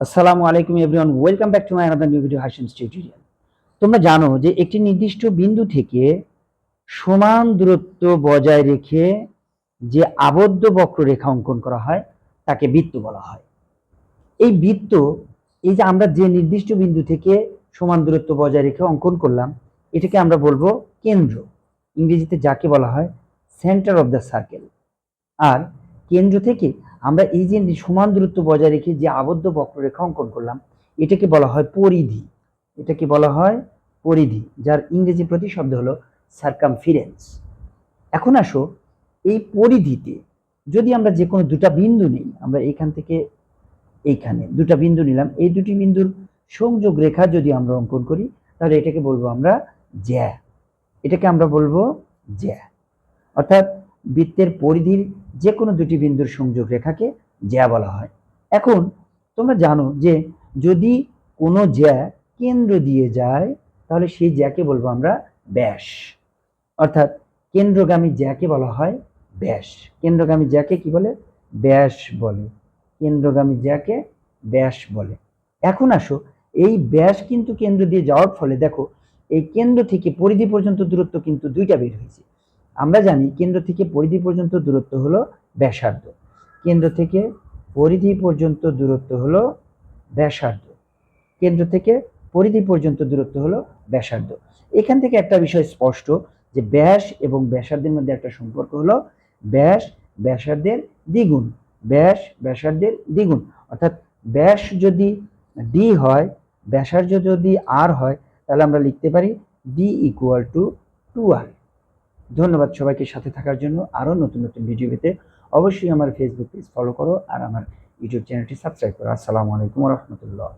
আসসালামু আলাইকুম everyone, welcome back to my another new video Hashim's tutorial তোমরা জানো যে একটি নির্দিষ্ট বিন্দু থেকে সমান দূরত্ব বজায় রেখে যে আবদ্ধ বক্ররেখা অঙ্কন করা হয়, তাকে বৃত্ত বলা হয়। এই বৃত্ত, এই যে আমরা যে নির্দিষ্ট বিন্দু থেকে সমান দূরত্ব বজায় রেখে অঙ্কন করলাম, এটাকে আমরা বলব কেন্দ্র। ইংরেজিতে যাকে বলা হয় সেন্টার অফ দ্য সার্কেল আর কেন্দ্র থেকে আমরা এই যে সমান দূরত্ব বজায় রেখে যে আবদ্ধ বক্ররেখা অঙ্কন করলাম, এটাকে বলা হয় পরিধি। এটাকে বলা হয় পরিধি, যার ইংরেজি প্রতিশব্দ হলো সার্কামফিরেন্স এখন আসো, এই পরিধিতে যদি আমরা যে কোনো দুটা বিন্দু নিই, আমরা এইখান থেকে এইখানে দুটা বিন্দু নিলাম, এই দুটি বিন্দুর সংযোগ রেখা যদি আমরা অঙ্কন করি, তাহলে এটাকে বলব আমরা জ্যা। এটাকে আমরা বলব জ্যা। অর্থাৎ বৃত্তের পরিধির যে কোনো দুটি বিন্দুর সংযোগ রেখাকে জ্যা বলা হয়। এখন তোমরা জানো যে যদি কোনো জ্যা কেন্দ্র দিয়ে যায়, তাহলে সেই জ্যাকে বলব আমরা ব্যাস। অর্থাৎ কেন্দ্রগামী জ্যাকে বলা হয় ব্যাস। কেন্দ্রগামী জ্যাকে কি বলে? ব্যাস বলে। কেন্দ্রগামী জ্যাকে ব্যাস বলে। এখন আসো, এই ব্যাস কিন্তু কেন্দ্র দিয়ে যাওয়ার ফলে দেখো, এই কেন্দ্র থেকে পরিধি পর্যন্ত দূরত্ব কিন্তু দুইটা বের হয়েছে। আমরা জানি কেন্দ্র থেকে পরিধি পর্যন্ত দূরত্ব হলো ব্যাসার্ধ। কেন্দ্র থেকে পরিধি পর্যন্ত দূরত্ব হলো ব্যাসার্ধ। কেন্দ্র থেকে পরিধি পর্যন্ত দূরত্ব হলো ব্যাসার্ধ। এখান থেকে একটা বিষয় স্পষ্ট যে ব্যাস এবং ব্যাসার্ধের মধ্যে একটা সম্পর্ক হলো ব্যাস, ব্যাসার্ধের দ্বিগুণ। ব্যাস, ব্যাসার্ধের দ্বিগুণ। অর্থাৎ ব্যাস যদি ডি হয়, ব্যাসার্ধ যদি আর হয়, তাহলে আমরা লিখতে পারি d equal to two r ধন্যবাদ সবাইকে সাথে থাকার জন্য আরও নতুন নতুন ভিডিও পেতে অবশ্যই আমার ফেসবুক পেজ ফলো করো আর আমার ইউটিউব চ্যানেলটি সাবস্ক্রাইব করো। আসসালামু আলাইকুম রহমতুল্লাহ।